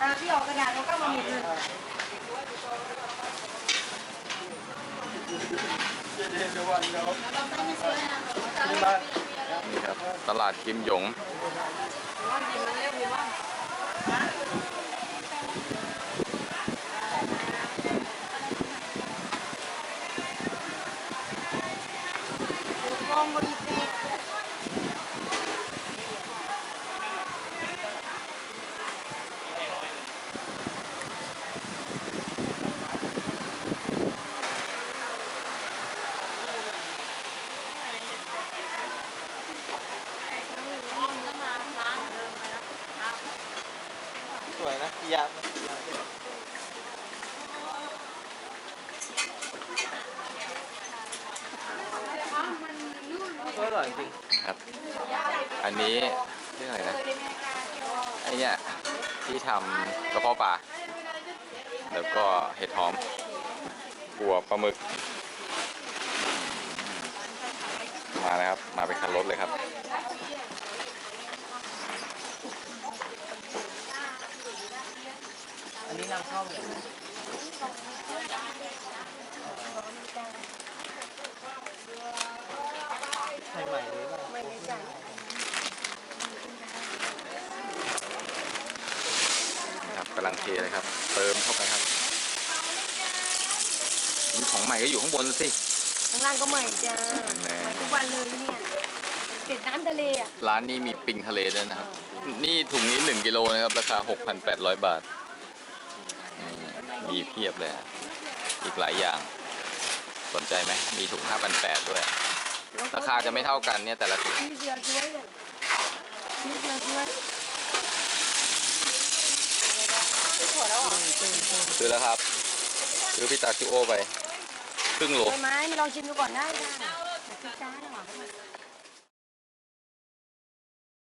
อ่าพี่ออกกระดาษแล้วก็มาหมุนเลยนี่ครับ ตลาดกิมหยง องบริเวณสวยนะยามนะยามก็ อร่อยจริงครับ อันนี้เรื่องอะไรนะไอเนี่ยที่ทำกระเพาะปลาแล้วก็เห็ดหอมกัวปลาหมึก มานะครับ มาเป็นคันรถเลยครับอันนี้นำเข้าเลยใหม่ๆเลยป่ะ ไม่ได้จ่าย ครับ กำลังเทเลยครับ เติมเข้าไปครับนี่ของใหม่ก็อยู่ข้างบนสิ ข้างล่างก็ใหม่จ้าแน่ใหม่ทุกวันเลยเนี่ยเป็ดน้ำทะเลอะร้านนี้มีปิงทะเลด้วยนะครับ นี่ถุงนี้ 1กิโลนะครับ ราคา 6,800 บาทนี่มีเพียบเลยอะอีกหลายอย่าง สนใจไหม มีถุง 5,800 ด้วย ราคาจะไม่เท่ากันเนี่ยแต่ละถุงนี่เดียวช่วยเลยนี่เดียวช่วย ซื้อแล้วครับซื้อพิตาคิโอไปครึ่งโล ไม้มาลองชิมดูก่อนได้ค่ะพิซซ่าหน่อย